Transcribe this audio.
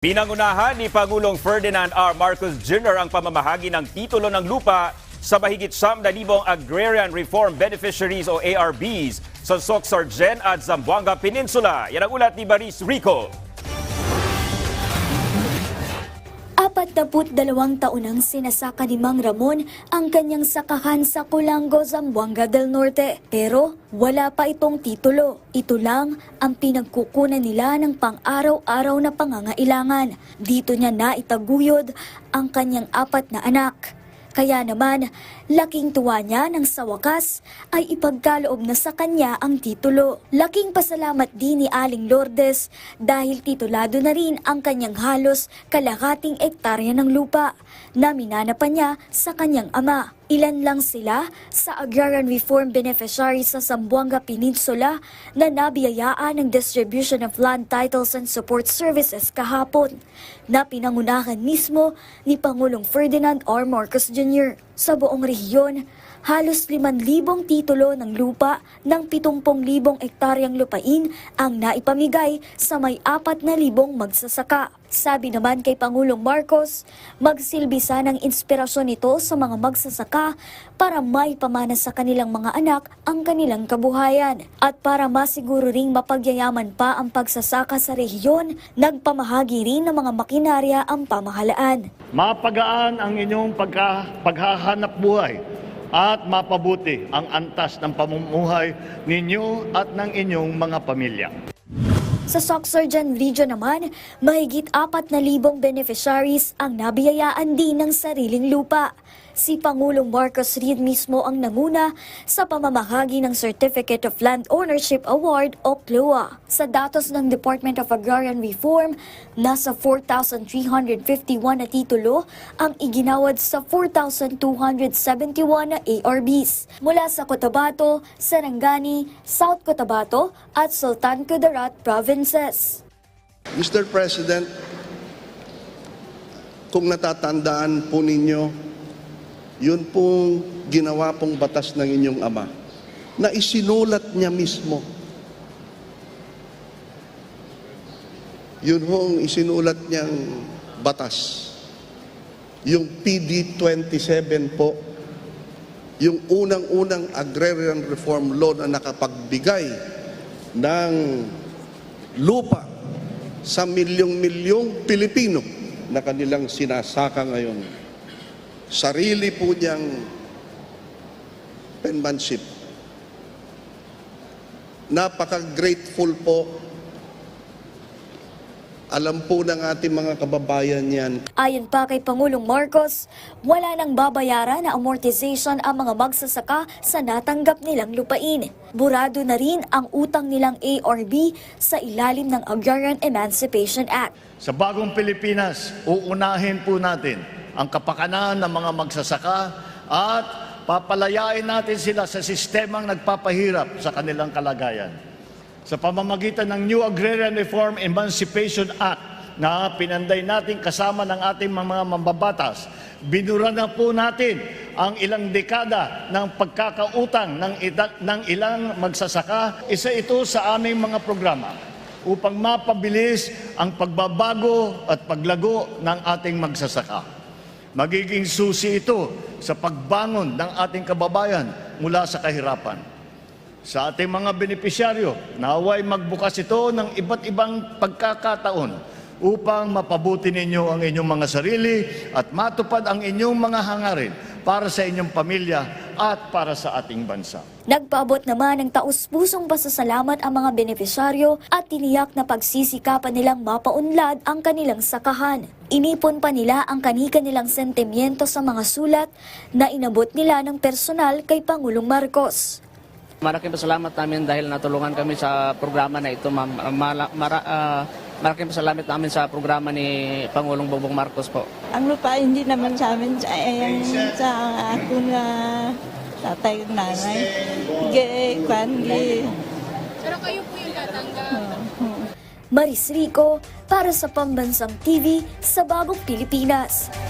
Pinangunahan ni Pangulong Ferdinand R. Marcos Jr. ang pamamahagi ng titulo ng lupa sa mahigit 100,000 Agrarian Reform Beneficiaries o ARBs sa Soxargen at Zamboanga Peninsula. Yan ang ulat ni Baris Rico. Apat na put dalawang taon ang sinasaka ni Mang Ramon ang kanyang sakahan sa Colango, Zamboanga del Norte. Pero wala pa itong titulo. Ito lang ang pinagkukunan nila ng pang-araw-araw na pangangailangan. Dito niya naitaguyod ang kanyang apat na anak. Kaya naman, laking tuwa niya nang sa wakas ay ipagkaloob na sa kanya ang titulo. Laking pasalamat din ni Aling Lourdes dahil titulado na rin ang kanyang halos kalakating ektarya ng lupa na minana pa niya sa kanyang ama. Ilan lang sila sa Agrarian Reform Beneficiaries sa Zamboanga Peninsula na nabiyayaan ng Distribution of Land Titles and Support Services kahapon na pinangunahan mismo ni Pangulong Ferdinand R. Marcos Jr. Sa buong rehiyon, halos 5,000 titulo ng lupa ng 70,000 ektaryang lupain ang naipamigay sa may 4,000 magsasaka. Sabi naman kay Pangulong Marcos, magsilbi sanang inspirasyon ito sa mga magsasaka para may pamana sa kanilang mga anak ang kanilang kabuhayan. At para masiguro ring mapagyayaman pa ang pagsasaka sa rehiyon, nagpamahagi rin ng mga makinarya ang pamahalaan. Mapagaan ang inyong pagka, paghahanap buhay at mapabuti ang antas ng pamumuhay ninyo at ng inyong mga pamilya. Sa Soxargen region naman, mahigit 4,000 beneficiaries ang nabiyayaan din ng sariling lupa. Si Pangulong Marcos Reed mismo ang nanguna sa pamamahagi ng Certificate of Land Ownership Award o CLOA. Sa datos ng Department of Agrarian Reform, nasa 4,351 na titulo ang iginawad sa 4,271 na ARBs mula sa Cotabato, Sarangani, South Cotabato at Sultan Kudarat provinces. Mr. President, kung natatandaan po ninyo, yun pong ginawa pong batas ng inyong ama na isinulat niya mismo. Yun hong isinulat niyang batas. Yung PD 27 po, yung unang-unang agrarian reform law na nakapagbigay ng lupa sa milyong-milyong Pilipino na kanilang sinasaka ngayon. Sarili po niyang penmanship. Napaka-grateful po. Alam po ng ating mga kababayan yan Ayon pa kay Pangulong Marcos, wala nang babayaran na amortization ang mga magsasaka sa natanggap nilang lupain. Burado na rin ang utang nilang ARB sa ilalim ng Agrarian Emancipation Act. Sa bagong Pilipinas, uunahin po natin ang kapakanan ng mga magsasaka at papalayain natin sila sa sistemang nagpapahirap sa kanilang kalagayan. Sa pamamagitan ng New Agrarian Reform Emancipation Act na pinanday natin kasama ng ating mga mambabatas, binura na po natin ang ilang dekada ng pagkakautang ng, ita- ng ilang magsasaka. Isa ito sa aming mga programa upang mapabilis ang pagbabago at paglago ng ating magsasaka. Magiging susi ito sa pagbangon ng ating kababayan mula sa kahirapan. Sa ating mga benepisyaryo, naway magbukas ito ng iba't ibang pagkakataon upang mapabuti ninyo ang inyong mga sarili at matupad ang inyong mga hangarin para sa inyong pamilya at para sa ating bansa. Nagpaabot naman ng taus-pusong pasasalamat ang mga benepisyaryo at tiniyak na pagsisikapan nilang mapaunlad ang kanilang sakahan. Inipon pa nila ang kanika nilang sentimiento sa mga sulat na inabot nila ng personal kay Pangulong Marcos. Malaking pasalamat namin dahil natulungan kami sa programa na ito, ma'am. Ah, Mala, mara, ah, malaking pasalamat namin sa programa ni Pangulong Bongbong Marcos po. Ang lupa hindi naman sa amin, sa, eh, sa ako na tatay at nanay. Ge, kwan. Pero kayo po yung tatanggap. Maris Rico para sa Pambansang TV sa Bagong Pilipinas.